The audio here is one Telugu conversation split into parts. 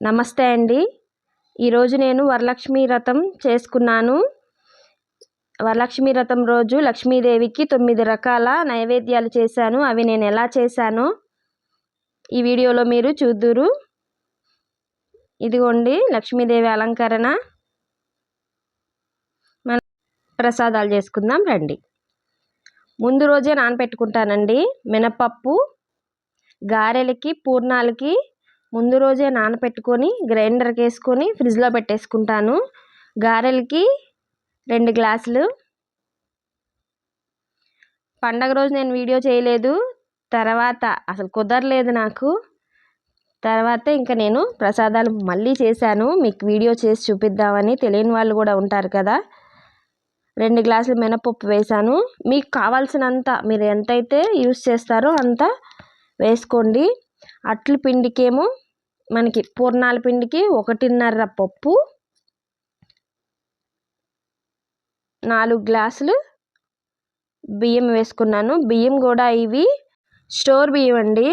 నమస్తే అండి. ఈరోజు నేను వరలక్ష్మి వ్రతం చేసుకున్నాను. వరలక్ష్మి వ్రతం రోజు లక్ష్మీదేవికి తొమ్మిది రకాల నైవేద్యాలు చేశాను. అవి నేను ఎలా చేశానో ఈ వీడియోలో మీరు చూద్దురు. ఇదిగోండి లక్ష్మీదేవి అలంకరణ. మన ప్రసాదాలు చేసుకుందాం రండి. ముందు రోజే నానపెట్టుకుంటానండి మినపప్పు గారెలకి పూర్ణాలకి ముందు రోజే నానపెట్టుకొని గ్రైండర్కి వేసుకొని ఫ్రిడ్జ్లో పెట్టేసుకుంటాను. గారెలకి రెండు గ్లాసులు. పండగ రోజు నేను వీడియో చేయలేదు. తర్వాత అసలు కుదరలేదు నాకు. తర్వాత ఇంకా నేను ప్రసాదాలు మళ్ళీ చేశాను. మీకు వీడియో చేసి చూపిద్దామని తెలియని వాళ్ళు కూడా ఉంటారు కదా. రెండు గ్లాసులు మినపప్పు వేసాను మీకు కావాల్సినంత మీరు ఎంతైతే యూస్ చేస్తారో అంత వేసుకోండి. అట్లు పిండికేమో మనకి పూర్ణాల పిండికి ఒకటిన్నర పప్పు నాలుగు గ్లాసులు బియ్యం వేసుకున్నాను. బియ్యం కూడా ఇవి స్టోర్ బియ్యం అండి.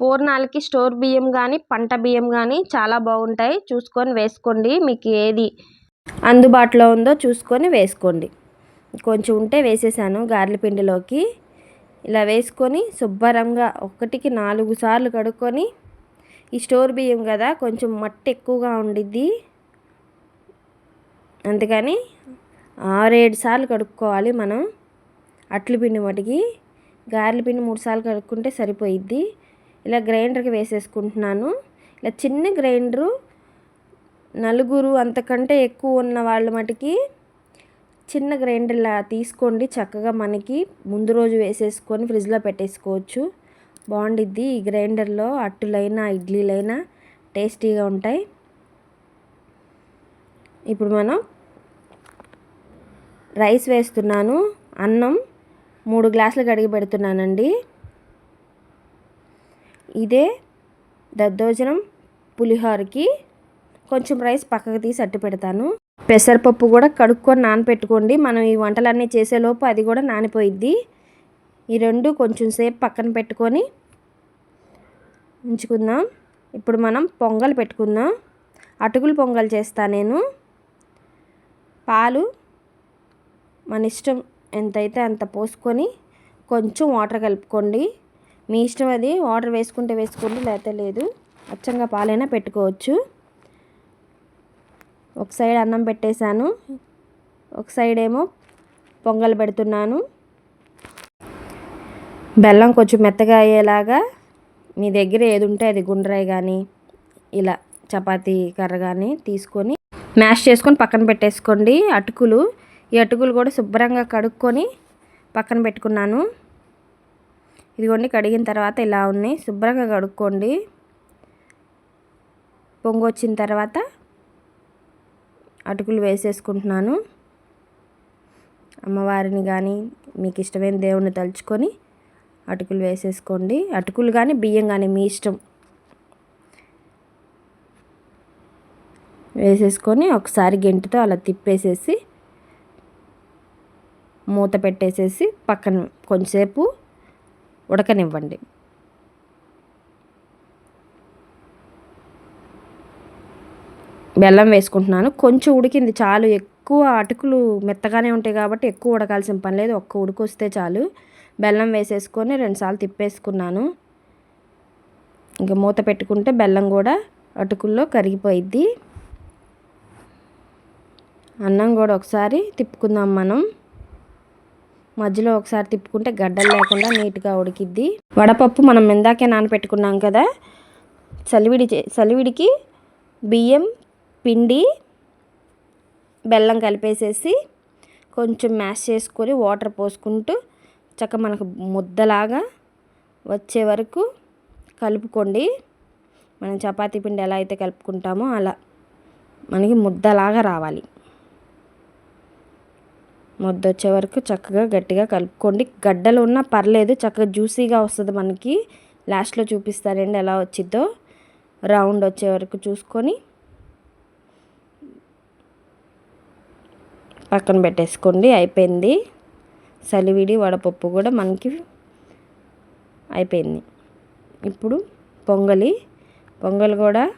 పూర్ణాలకి స్టోర్ బియ్యం కానీ పంట బియ్యం కానీ చాలా బాగుంటాయి. చూసుకొని వేసుకోండి. మీకు ఏది అందుబాటులో ఉందో చూసుకొని వేసుకోండి. కొంచెం ఉంటే వేసేసాను గారెల పిండిలోకి. ఇలా వేసుకొని శుభ్రంగా ఒకటికి నాలుగు సార్లు కడుక్కొని ఈ స్టోర్ బియ్యం కదా కొంచెం మట్టి ఎక్కువగా ఉండిద్ది. అందుకని ఆరేడు సార్లు కడుక్కోవాలి మనం. అట్ల పిండి మటుకి గారెల పిండి మూడు సార్లు కడుక్కుంటే సరిపోయిద్ది. ఇలా గ్రైండర్కి వేసేసుకుంటున్నాను. ఇలా చిన్న గ్రైండరు నలుగురు అంతకంటే ఎక్కువ ఉన్న వాళ్ళ మటుకి చిన్న గ్రైండర్లా తీసుకోండి. చక్కగా మనకి ముందు రోజు వేసేసుకొని ఫ్రిడ్జ్లో పెట్టేసుకోవచ్చు. బాగుండిద్ది. ఈ గ్రైండర్లో అట్టులైనా ఇడ్లీలైనా టేస్టీగా ఉంటాయి. ఇప్పుడు మనం రైస్ వేస్తున్నాను. అన్నం మూడు గ్లాసులు కడిగి పెడుతున్నానండి. ఇదే దద్దోజనం పులిహోరకి కొంచెం రైస్ పక్కకు తీసి అట్టు పెడతాను. పెసరపప్పు కూడా కడుక్కొని నానపెట్టుకోండి. మనం ఈ వంటలన్నీ చేసేలోపు అది కూడా నానిపోయిద్ది. ఈ రెండు కొంచెం సేపు పక్కన పెట్టుకొని ఉంచుకుందాం. ఇప్పుడు మనం పొంగల్ పెట్టుకుందాం. అటుకులు పొంగల్ చేస్తా నేను. పాలు మన ఇష్టం ఎంతైతే అంత పోసుకొని కొంచెం వాటర్ కలుపుకోండి. మీ ఇష్టం అది వాటర్ వేసుకుంటే వేసుకోండి లేకపోతే లేదు. అచ్చంగా పాలైనా పెట్టుకోవచ్చు. ఒక సైడ్ అన్నం పెట్టేశాను. ఒక సైడ్ ఏమో పొంగల్ పెడుతున్నాను. బెల్లం కొంచెం మెత్తగా అయ్యేలాగా మీ దగ్గర ఏది ఉంటే అది గుండ్రాయి కానీ ఇలా చపాతీ కర్ర కానీ తీసుకొని మ్యాష్ చేసుకొని పక్కన పెట్టేసుకోండి. అటుకులు ఈ అటుకులు కూడా శుభ్రంగా కడుక్కొని పక్కన పెట్టుకున్నాను. ఇదిగోండి కడిగిన తర్వాత ఇలా ఉన్నాయి. శుభ్రంగా కడుక్కోండి. పొంగు వచ్చిన తర్వాత అటుకులు వేసేసుకుంటున్నాను. అమ్మవారిని కానీ మీకు ఇష్టమైన దేవుణ్ణి తలుచుకొని అటుకులు వేసేసుకోండి. అటుకులు కానీ బియ్యం కానీ మీ ఇష్టం. వేసేసుకొని ఒకసారి గెంటితో అలా తిప్పేసేసి మూత పెట్టేసేసి పక్కన కొంచెంసేపు ఉడకనివ్వండి. బెల్లం వేసుకుంటున్నాను. కొంచెం ఉడికింది చాలు. ఎక్కువ అటుకులు మెత్తగానే ఉంటాయి కాబట్టి ఎక్కువ ఉడకాల్సిన పని లేదు. ఒక్క ఉడికొస్తే చాలు. బెల్లం వేసేసుకొని రెండుసార్లు తిప్పేసుకున్నాను. ఇంకా మూత పెట్టుకుంటే బెల్లం కూడా అటుకుల్లో కరిగిపోయిద్ది. అన్నం కూడా ఒకసారి తిప్పుకుందాం మనం. మధ్యలో ఒకసారి తిప్పుకుంటే గడ్డలు లేకుండా నీట్గా ఉడికిద్ది. వడపప్పు మనం ఇందాకే నానపెట్టుకున్నాం కదా. చలివిడి చలివిడికి బియ్యం పిండి బెల్లం కలిపేసేసి కొంచెం మ్యాష్ చేసుకొని వాటర్ పోసుకుంటూ చక్క మనకు ముద్దలాగా వచ్చే వరకు కలుపుకోండి. మనం చపాతీ పిండి ఎలా అయితే కలుపుకుంటామో అలా మనకి ముద్దలాగా రావాలి. ముద్ద వచ్చే వరకు చక్కగా గట్టిగా కలుపుకోండి. గడ్డలు ఉన్నా పర్లేదు చక్కగా జ్యూసీగా వస్తుంది మనకి. లాస్ట్లో చూపిస్తారండి ఎలా వచ్చిద్దో. రౌండ్ వచ్చే వరకు చూసుకొని పక్కన పెట్టేసుకోండి. అయిపోయింది. సలివిడి వడపప్పు కూడా మనకి అయిపోయింది. ఇప్పుడు పొంగలి పొంగల్ కూడా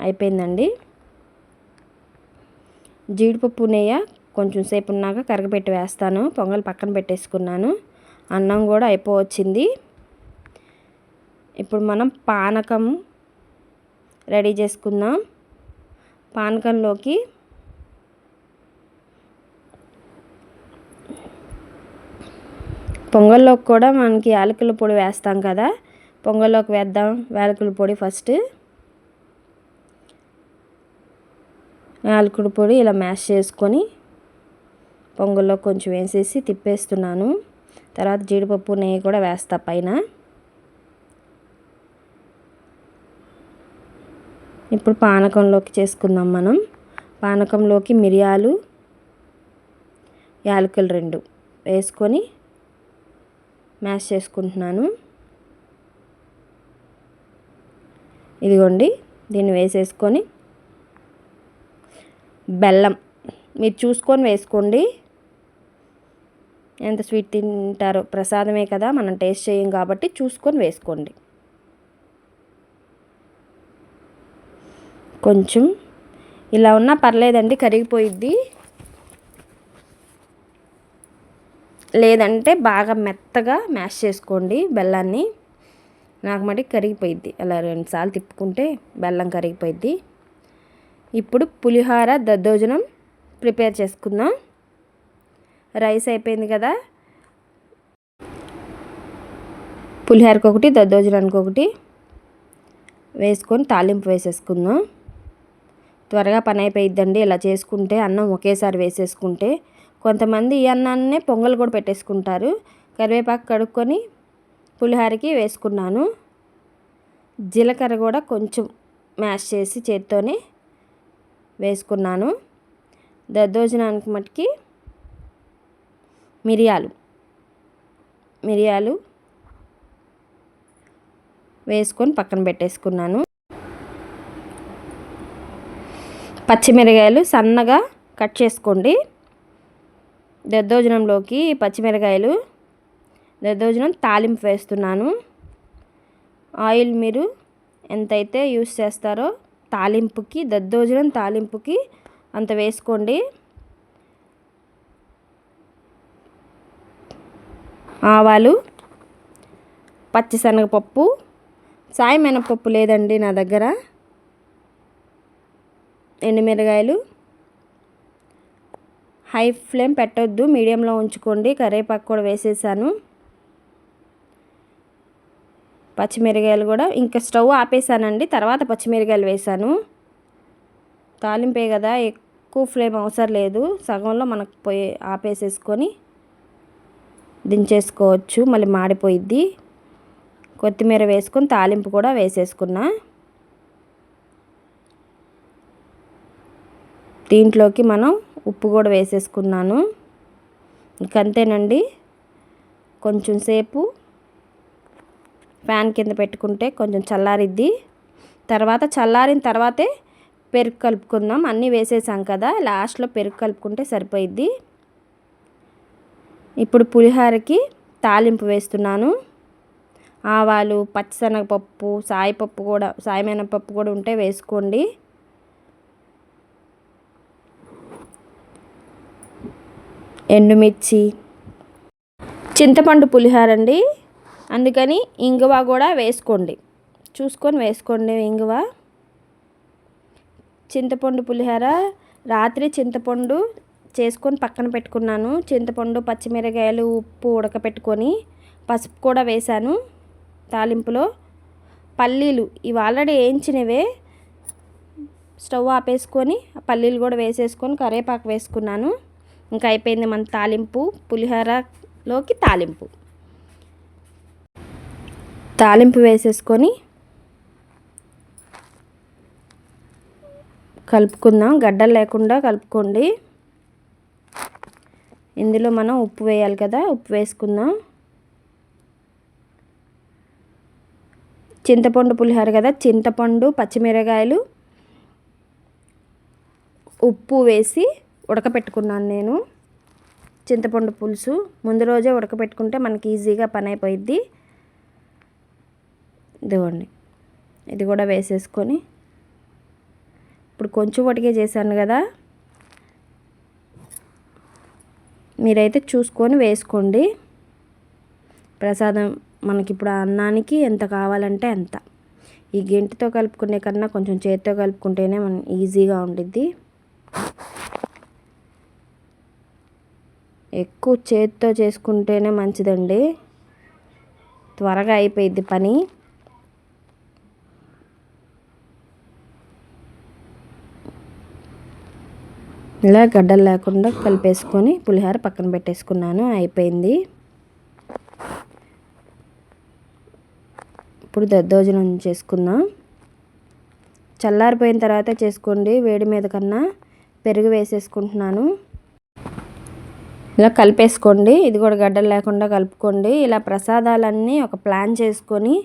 అయిపోయిందండి. జీడిపప్పు నెయ్య కొంచెం సేపు ఉన్నాక కరగపెట్టి వేస్తాను. పొంగల్ పక్కన పెట్టేసుకున్నాను. అన్నం కూడా అయిపోవచ్చింది. ఇప్పుడు మనం పానకం రెడీ చేసుకుందాం. పానకంలోకి పొంగల్లోకి కూడా మనకి యాలకుల పొడి వేస్తాం కదా. పొంగల్లోకి వేద్దాం. యాలకుల పొడి ఫస్ట్ యాలకుల పొడి ఇలా మ్యాష్ చేసుకొని పొంగల్లో కొంచెం వేసేసి తిప్పేస్తున్నాను. తర్వాత జీడిపప్పు నెయ్యి కూడా వేస్తా పైన. ఇప్పుడు పానకంలోకి చేసుకుందాం మనం. పానకంలోకి మిరియాలు యాలకులు రెండు వేసుకొని మ్యాష్ చేసుకుంటున్నాను. ఇదిగోండి దీన్ని వేసేసుకొని బెల్లం మీరు చూసుకొని వేసుకోండి. ఎంత స్వీట్ తింటారో ప్రసాదమే కదా మనం టేస్ట్ చేయం కాబట్టి చూసుకొని వేసుకోండి. కొంచెం ఇలా ఉన్నా పర్లేదండి కరిగిపోయిద్ది. లేదంటే బాగా మెత్తగా మ్యాష్ చేసుకోండి బెల్లాన్ని. నాకు మటుకు కరిగిపోయిద్ది. అలా రెండుసార్లు తిప్పుకుంటే బెల్లం కరిగిపోయిద్ది. ఇప్పుడు పులిహోర దద్దోజనం ప్రిపేర్ చేసుకుందాం. రైస్ అయిపోయింది కదా. పులిహోరకి ఒకటి దద్దోజనానికి ఒకటి వేసుకొని తాలింపు వేసేసుకుందాం. త్వరగా పని అయిపోయిద్దండి. ఇలా చేసుకుంటే అన్నం ఒకేసారి వేసేసుకుంటే కొంతమంది ఈ అన్నాన్నే పొంగల్ కూడా పెట్టేసుకుంటారు. కరివేపాకు కడుక్కొని పులిహోరకి వేసుకున్నాను. జీలకర్ర కూడా కొంచెం మ్యాష్ చేసి చేత్తోనే వేసుకున్నాను. దద్దోజనానికి మట్టుకి మిరియాలు మిరియాలు వేసుకొని పక్కన పెట్టేసుకున్నాను. పచ్చిమిరకాయలు సన్నగా కట్ చేసుకోండి. దద్దోజనంలోకి పచ్చిమిరకాయలు దద్దోజనం తాలింపు వేస్తున్నాను. ఆయిల్ మీరు ఎంతైతే యూస్ చేస్తారో తాలింపుకి దద్దోజనం తాలింపుకి అంత వేసుకోండి. ఆవాలు పచ్చిశనగపప్పు సాయి మినపప్పు లేదండి నా దగ్గర. ఎండుమిరగాయలు హై ఫ్లేమ్ పెట్టొద్దు మీడియంలో ఉంచుకోండి. కరివేపాకు కూడా వేసేసాను. పచ్చిమిరకాయలు కూడా ఇంకా స్టవ్ ఆపేసానండి. తర్వాత పచ్చిమిరకాయలు వేసాను. తాలింపే కదా ఎక్కువ ఫ్లేమ్ అవసరం లేదు. సగంలో మనకు పోయి ఆపేసేసుకొని దించేసుకోవచ్చు. మళ్ళీ మాడిపోయిద్ది. కొత్తిమీర వేసుకొని తాలింపు కూడా వేసేసుకున్నా. దీంట్లోకి మనం ఉప్పు కూడా వేసేసుకున్నాను. ఇంకంతేనండి. కొంచెం సేపు ఫ్యాన్ కింద పెట్టుకుంటే కొంచెం చల్లారిద్ది. తర్వాత చల్లారిన తర్వాతే పెరుగు కలుపుకుందాం. అన్నీ వేసేసాం కదా లాస్ట్లో పెరుగు కలుపుకుంటే సరిపోయిద్ది. ఇప్పుడు పులిహోరకి తాలింపు వేస్తున్నాను. ఆవాలు పచ్చిశనగపప్పు సాయిపప్పు కూడా సాయమైనపప్పు కూడా ఉంటే వేసుకోండి. ఎండుమిర్చి. చింతపండు పులిహోర అండి అందుకని ఇంగువ కూడా వేసుకోండి. చూసుకొని వేసుకోండి ఇంగువ. చింతపండు పులిహోర రాత్రి చింతపండు చేసుకొని పక్కన పెట్టుకున్నాను. చింతపండు పచ్చిమిరకాయలు ఉప్పు ఉడకపెట్టుకొని పసుపు కూడా వేశాను తాలింపులో. పల్లీలు ఇవి ఆల్రెడీ వేయించినవే. స్టవ్ ఆపేసుకొని పల్లీలు కూడా వేసేసుకొని కరివేపాకు వేసుకున్నాను. ఇంకా అయిపోయింది మన తాలింపు పులిహోరలోకి తాలింపు. తాలింపు వేసేసుకొని కలుపుకుందాం. గడ్డలు లేకుండా కలుపుకోండి. ఇందులో మనం ఉప్పు వేయాలి కదా ఉప్పు వేసుకుందాం. చింతపండు పులిహోర కదా చింతపండు పచ్చిమిరకాయలు ఉప్పు వేసి ఉడకపెట్టుకున్నాను నేను. చింతపండు పులుసు ముందు రోజే ఉడకపెట్టుకుంటే మనకి ఈజీగా పని అయిపోయిద్ది ఇదిగోండి. ఇది కూడా వేసేసుకొని ఇప్పుడు కొంచెం వటికే చేశాను కదా. మీరైతే చూసుకొని వేసుకోండి. ప్రసాదం మనకి ఇప్పుడు అన్నానికి ఎంత కావాలంటే అంత. ఈ గెంటితో కలుపుకునే కన్నా కొంచెం చేతితో కలుపుకుంటేనే మనం ఈజీగా ఉండిద్ది. ఎక్కువ చేతితో చేసుకుంటేనే మంచిదండి. త్వరగా అయిపోయిద్ది పని. ఇలా గడ్డలు లేకుండా కలిపేసుకొని పులిహోర పక్కన పెట్టేసుకున్నాను అయిపోయింది. ఇప్పుడు దద్దోజనం చేసుకుందాం. చల్లారిపోయిన తర్వాత చేసుకోండి వేడి మీద కన్నా పెరుగు వేసేసుకుంటున్నాను. ఇలా కలిపేసుకోండి. ఇది కూడా గడ్డలు లేకుండా కలుపుకోండి. ఇలా ప్రసాదాలన్నీ ఒక ప్లాన్ చేసుకొని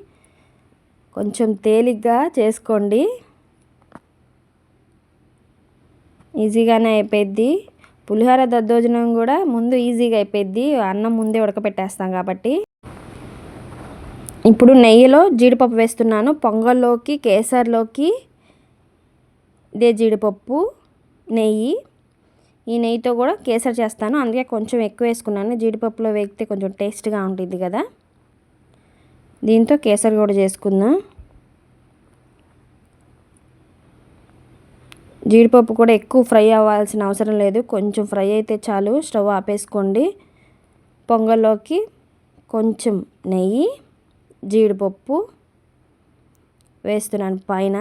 కొంచెం తేలిగ్గా చేసుకోండి. ఈజీగానే అయిపోయిద్ది. పులిహోర దద్దోజనం కూడా ముందు ఈజీగా అయిపోయిద్ది. అన్నం ముందే ఉడకపెట్టేస్తాం కాబట్టి. ఇప్పుడు నెయ్యిలో జీడిపప్పు వేస్తున్నాను. పొంగల్లోకి కేసర్లోకి ఇదే జీడిపప్పు నెయ్యి. ఈ నెయ్యితో కూడా కేసరి చేస్తాను. అందుకే కొంచెం ఎక్కువ వేసుకున్నాను. జీడిపప్పులో వేగితే కొంచెం టేస్ట్గా ఉంటుంది కదా. దీంతో కేసరి కూడా చేసుకుందాం. జీడిపప్పు కూడా ఎక్కువ ఫ్రై అవ్వాల్సిన అవసరం లేదు. కొంచెం ఫ్రై అయితే చాలు. స్టవ్ ఆపేసుకోండి. పొంగల్లోకి కొంచెం నెయ్యి జీడిపప్పు వేస్తున్నాను పైన.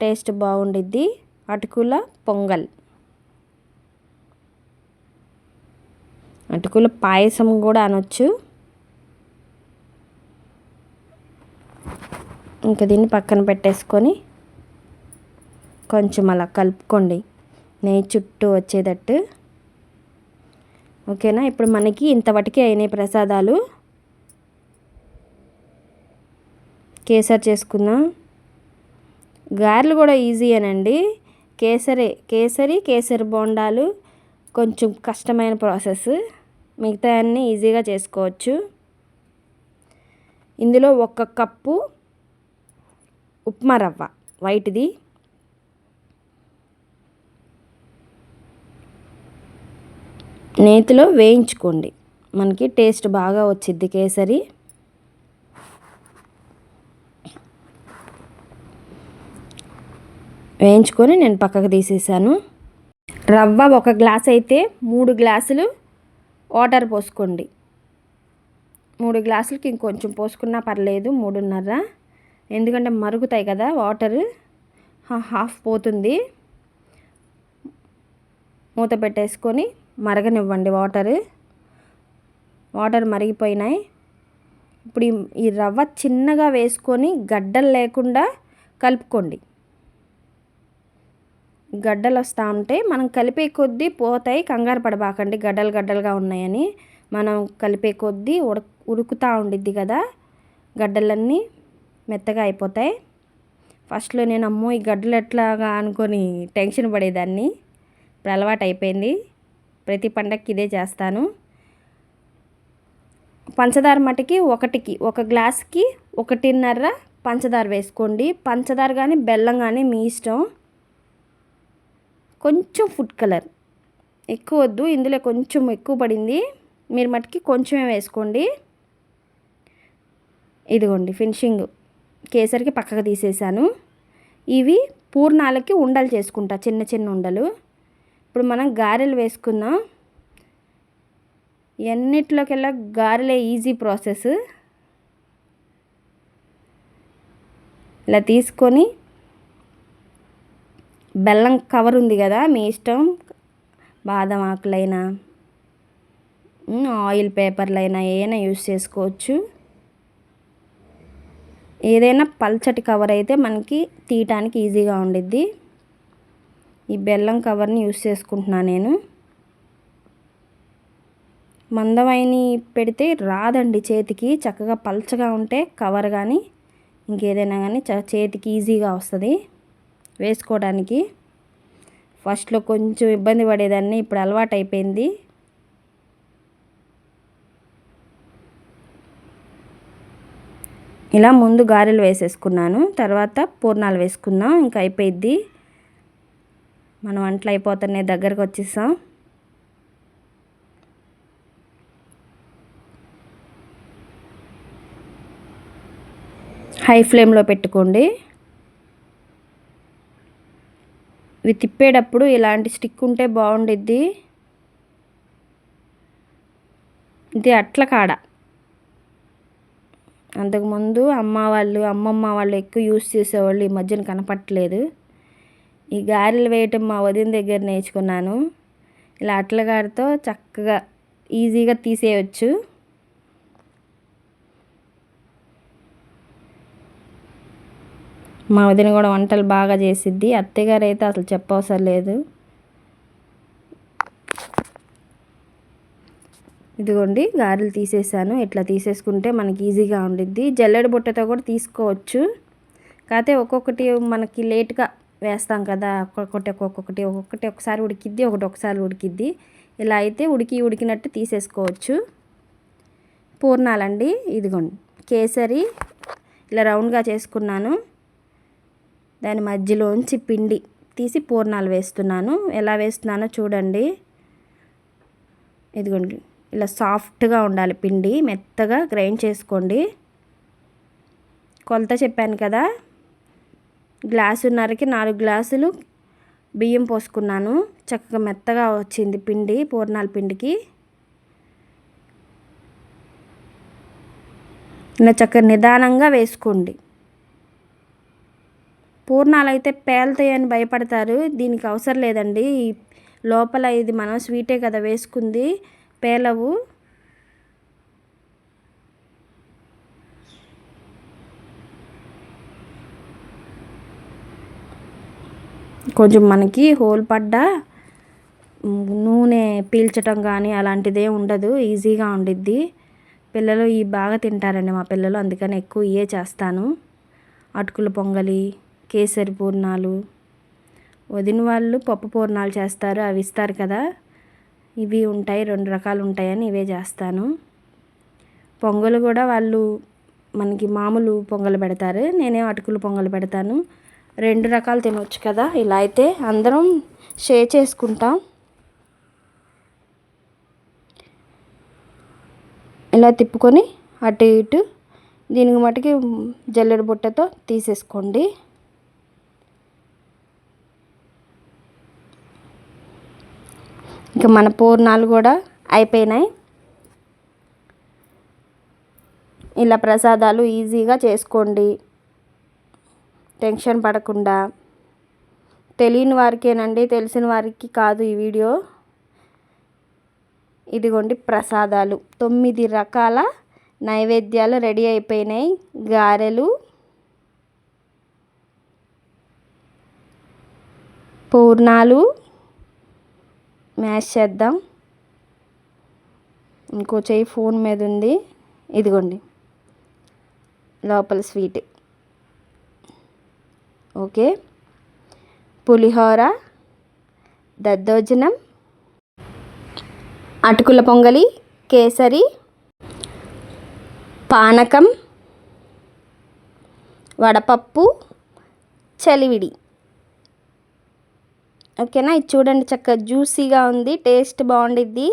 టేస్ట్ బాగుండిద్ది. అటుకుల పొంగల్. అటుకుల పాయసం కూడా అనొచ్చు. ఇంకా దీన్ని పక్కన పెట్టేసుకొని కొంచెం అలా కలుపుకోండి. నెయ్యి చుట్టూ వచ్చేటట్టు. ఓకేనా? ఇప్పుడు మనకి ఇంతవటికే అయినాయి ప్రసాదాలు. కేసరి చేసుకుందాం. గారెలు కూడా ఈజీయేనండి కేసరి కేసరి కేసరి బోండాలు కొంచెం కష్టమైన ప్రాసెస్. మిగతా అన్నీ ఈజీగా చేసుకోవచ్చు. ఇందులో ఒక కప్పు ఉప్మా రవ్వ వైట్ది. నేతిలో వేయించుకోండి. మనకి టేస్ట్ బాగా వచ్చిద్ది కేసరి. వేయించుకొని నేను పక్కకు తీసేసాను. రవ్వ ఒక గ్లాస్ అయితే మూడు గ్లాసులు వాటర్ పోసుకోండి. మూడు గ్లాసులకి ఇంకొంచెం పోసుకున్నా పర్లేదు మూడున్నర. ఎందుకంటే మరుగుతాయి కదా వాటర్. హాఫ్ పోతుంది. మూత పెట్టేసుకొని మరగనివ్వండి వాటర్. వాటర్ మరిగిపోయినాయి. ఇప్పుడు ఈ రవ్వ చిన్నగా వేసుకొని గడ్డలు లేకుండా కలుపుకోండి. గడ్డలు వస్తూ ఉంటే మనం కలిపే కొద్దీ పోతాయి కంగారు పడబాకండి. గడ్డలు గడ్డలుగా ఉన్నాయని మనం కలిపే కొద్దీ ఉడ ఉడుకుతూ ఉండిద్ది కదా. గడ్డలన్నీ మెత్తగా అయిపోతాయి. ఫస్ట్లో నేను అమ్మో ఈ గడ్డలు ఎట్లాగా అనుకొని టెన్షన్ పడేదాన్ని. ఇప్పుడు అలవాటు అయిపోయింది. ప్రతి పండగకి ఇదే చేస్తాను. పంచదార మటుకి ఒకటికి ఒక గ్లాస్కి ఒకటిన్నర పంచదార వేసుకోండి. పంచదార కానీ బెల్లం కానీ మీ ఇష్టం. కొంచెం ఫుడ్ కలర్ ఎక్కువ వద్దు ఇందులో కొంచెం ఎక్కువ పడింది. మీరు మటుకి కొంచెమే వేసుకోండి. ఇదిగోండి ఫినిషింగ్ కేసరికి పక్కకు తీసేసాను. ఇవి పూర్ణాలకి ఉండలు చేసుకుంటా చిన్న చిన్న ఉండలు. ఇప్పుడు మనం గారెలు వేసుకుందాం. ఎన్నిట్లోకెల్లా గారెలే ఈజీ ప్రాసెస్ ఇలా తీసుకొని బెల్లం కవర్ ఉంది కదా మీ ఇష్టం? బాదం ఆకులైనా ఆయిల్ పేపర్లైనా ఏమైనా యూస్ చేసుకోవచ్చు. ఏదైనా పల్చటి కవర్ అయితే మనకి తీయటానికి ఈజీగా ఉండిద్ది. ఈ బెల్లం కవర్ని యూస్ చేసుకుంటున్నా నేను. మందమైని పెడితే రాదండి చేతికి చక్కగా పల్చగా ఉంటే కవర్ కానీ ఇంకేదైనా కానీ చేతికి ఈజీగా వస్తుంది. వేసుకోవడానికి. ఫస్ట్లో కొంచెం ఇబ్బంది పడేదాన్ని ఇప్పుడు అలవాటు అయిపోయింది ఇలా ముందు గారెలు వేసేసుకున్నాను తర్వాత పూర్ణాలు వేసుకుందాం ఇంకా అయిపోయిద్ది. మన వంటలు అయిపోతున్నాయి దగ్గరకు వచ్చేసాం. హై ఫ్లేమ్లో పెట్టుకోండి. ఇవి తిప్పేటప్పుడు ఇలాంటి స్టిక్ ఉంటే బాగుండిద్ది. ఇది అట్ల కాడ. అంతకుముందు అమ్మ వాళ్ళు అమ్మమ్మ వాళ్ళు ఎక్కువ యూస్ చేసేవాళ్ళు ఈ మధ్యన కనపట్టలేదు. ఈ గారెలు వేయటం మా వదిన దగ్గర నేర్చుకున్నాను. ఇలా అట్లగాడితో చక్కగా ఈజీగా తీసేయచ్చు. మా వదిన కూడా వంటలు బాగా చేసిద్ది. అత్తగారు అయితే అసలు చెప్పవసరం లేదు. ఇదిగోండి గారెలు తీసేసాను. ఇట్లా తీసేసుకుంటే మనకి ఈజీగా ఉండిద్ది. జల్లెడ బుట్టతో కూడా తీసుకోవచ్చు. కాకపోతే ఒక్కొక్కటి మనకి లేట్గా వేస్తాం కదా ఒక్కొక్కటి ఒక్కొక్కటి ఒక్కొక్కటి ఒకసారి ఉడికిద్ది ఒకటి ఒకసారి ఉడికిద్ది. ఇలా అయితే ఉడికి ఉడికినట్టు తీసేసుకోవచ్చు. పూర్ణాలండి. ఇదిగోండి కేసరి ఇలా రౌండ్గా చేసుకున్నాను. దాని మధ్యలోంచి పిండి తీసి పూర్ణాలు వేస్తున్నాను. ఎలా వేస్తున్నానో చూడండి. ఇదిగోండి ఇలా సాఫ్ట్గా ఉండాలి పిండి మెత్తగా గ్రైండ్ చేసుకోండి. కొలత చెప్పాను కదా గ్లాసున్నరకి నాలుగు గ్లాసులు బియ్యం పోసుకున్నాను. చక్కగా మెత్తగా వచ్చింది పిండి పూర్ణాల పిండికి. ఇలా చక్కగా నిదానంగా వేసుకోండి. పూర్ణాలు అయితే పేలుతాయని భయపడతారు. దీనికి అవసరం లేదండి. లోపల ఇది మనం స్వీటే కదా వేసుకుంది. పేలవు. కొంచెం మనకి హోల్ పడ్డ నూనె పీల్చటం కానీ అలాంటిదే ఉండదు. ఈజీగా ఉండిద్ది. పిల్లలు ఈ బాగా తింటారండి మా పిల్లలు. అందుకని ఎక్కువ ఇయే చేస్తాను. అటుకుల పొంగలి. కేసరి పూర్ణాలు. వదిన వాళ్ళు పప్పు పూర్ణాలు చేస్తారు అవి ఇస్తారు కదా. ఇవి ఉంటాయి రెండు రకాలు ఉంటాయని ఇవే చేస్తాను. పొంగలు కూడా వాళ్ళు మనకి మామూలు పొంగలు పెడతారు నేనే అటుకులు పొంగలు పెడతాను. రెండు రకాలు తినవచ్చు కదా ఇలా అయితే అందరం షేర్ చేసుకుంటాం. ఇలా తిప్పుకొని అటు ఇటు దీనికి మటుకి జల్లెడ బుట్టతో తీసేసుకోండి. ఇంకా మన పూర్ణాలు కూడా అయిపోయినాయి. ఇలా ప్రసాదాలు ఈజీగా చేసుకోండి. టెన్షన్ పడకుండా. తెలియని వారికేనండి తెలిసిన వారికి కాదు ఈ వీడియో. ఇదిగోండి ప్రసాదాలు. తొమ్మిది రకాల నైవేద్యాలు రెడీ అయిపోయినాయి. గారెలు పూర్ణాలు మ్యాష్ చేద్దాం. ఇంకో చేయి ఫోన్ మీద ఉంది. ఇదిగోండి. లోపల స్వీట్. ఓకే. పులిహోర దద్దోజనం అటుకుల పొంగలి కేసరి పానకం వడపప్పు చలివిడి. ఓకేనా? ఇది చూడండి చక్కగా జ్యూసీగా ఉంది టేస్ట్ బాగుండిద్ది.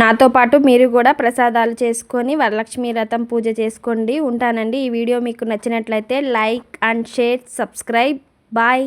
నాతో పాటు మీరు కూడా ప్రసాదాలు చేసుకొని వరలక్ష్మి రథం పూజ చేసుకోండి ఉంటానండి. ఈ వీడియో మీకు నచ్చినట్లయితే like and share subscribe. Bye.